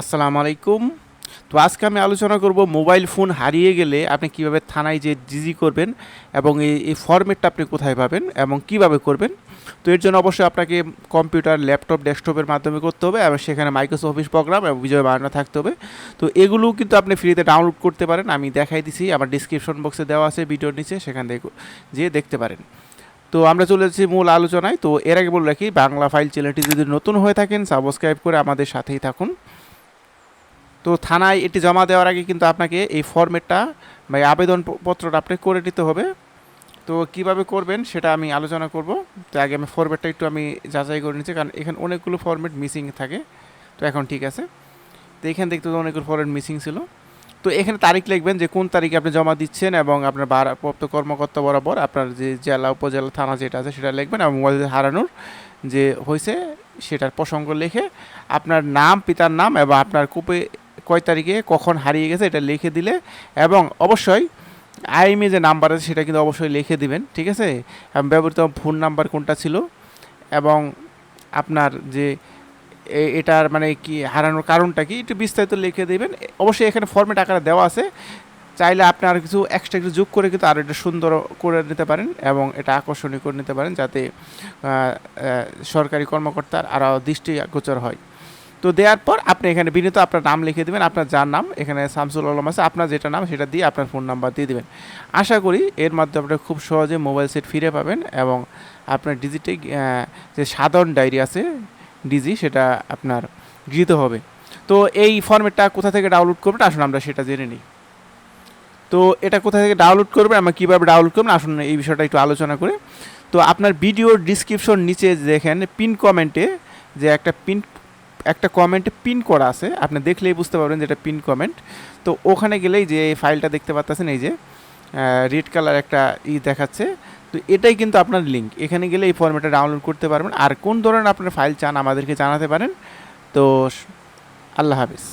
আসসালামু আলাইকুম। তো আজকে আমি আলোচনা করব মোবাইল ফোন হারিয়ে গেলে আপনি কীভাবে থানায় যে জিজি করবেন এবং এই এই ফরম্যাটটা আপনি কোথায় পাবেন এবং কীভাবে করবেন। তো এর জন্য অবশ্যই আপনাকে কম্পিউটার, ল্যাপটপ, ডেস্কটপের মাধ্যমে করতে হবে এবং সেখানে মাইক্রোসফট অফিস প্রোগ্রাম এবং বিজয় বানানো থাকতে হবে। তো এগুলোও কিন্তু আপনি ফ্রিতে ডাউনলোড করতে পারেন। আমি দেখাই দিছি, আমার ডিসক্রিপশন বক্সে দেওয়া আছে ভিডিওর নিচে, সেখান থেকে যেয়ে দেখতে পারেন। তো আমরা চলে যাচ্ছি মূল আলোচনায়। তো এর আগে বলে রাখি, বাংলা ফাইল চ্যানেলটি যদি নতুন হয়ে থাকেন সাবস্ক্রাইব করে আমাদের সাথেই থাকুন। তো থানায় এটি জমা দেওয়ার আগে কিন্তু আপনাকে এই ফর্মেটটা বা আবেদনপত্রটা আপনি করে নিতে হবে। তো কীভাবে করবেন সেটা আমি আলোচনা করব। তো আগে আমি ফর্মেটটা একটু আমি যাচাই করে নিচ্ছি কারণ এখানে অনেকগুলো ফর্মেট মিসিং থাকে। তো এখন ঠিক আছে। তো এখান থেকে তো অনেকগুলো ফর্মেট মিসিং ছিল। তো এখানে তারিখ লিখবেন যে কোন তারিখে আপনি জমা দিচ্ছেন এবং আপনার ভারপ্রাপ্ত কর্মকর্তা বরাবর আপনার যে জেলা, উপজেলা, থানা যেটা আছে সেটা লিখবেন এবং মোবাইল হারানোর যে হয়েছে সেটার প্রসঙ্গ লিখে আপনার নাম, পিতার নাম এবং আপনার কূপে কয় তারিখে, কখন হারিয়ে গেছে এটা লিখে দিলে এবং অবশ্যই আইএমএ যে নাম্বার আছে সেটা কিন্তু অবশ্যই লিখে দিবেন, ঠিক আছে? ব্যবহৃত ফোন নাম্বার কোনটা ছিল এবং আপনার যে এটার মানে কি হারানোর কারণটা কি, একটু বিস্তারিত লিখে দেবেন। অবশ্যই এখানে ফর্মেট আকারে দেওয়া আছে। চাইলে আপনি আর কিছু এক্সট্রা কিছু যোগ করে কিন্তু আরও এটা সুন্দর করে নিতে পারেন এবং এটা আকর্ষণীয় করে নিতে পারেন যাতে সরকারি কর্মকর্তার আরও দৃষ্টি গোচর হয়। তো দেওয়ার পর আপনি এখানে বিনীত আপনার নাম লিখে দেবেন, আপনার যার নাম, এখানে শামসুল আলম আছে, আপনার যেটা নাম সেটা দিয়ে আপনার ফোন নাম্বার দিয়ে দেবেন। আশা করি এর মাধ্যমে আপনি খুব সহজে মোবাইল সেট ফিরে পাবেন এবং আপনার ডিজিটে যে সাধারণ ডায়েরি আছে, ডিজি, সেটা আপনার গৃহীত হবে। তো এই ফর্মেটটা কোথা থেকে ডাউনলোড করবেন? আসুন আমরা সেটা জেনে নিই। তো এটা কোথা থেকে ডাউনলোড করবেন? আমরা কীভাবে ডাউনলোড করবেন? আসুন এই বিষয়টা একটু আলোচনা করে। তো আপনার ভিডিওর ডিসক্রিপশন নিচে দেখেন, পিন কমেন্টে যে একটা পিন একটা কমেন্ট পিন করা আছে। আপনি দেখলেই বুঝতে পারবেন যে এটা পিন কমেন্ট তো ওখানে গেলেই যে এই ফাইলটা দেখতে পাচ্ছেন, এই যে রেড কালার একটা ই দেখাচ্ছে। তো এটাই কিন্তু আপনার লিঙ্ক এখানে গেলে এই ফর্মেটটা ডাউনলোড করতে পারবেন। আর কোন ধরনের আপনার ফাইল চান আমাদেরকে জানাতে পারেন। তো আল্লাহ হাফিজ।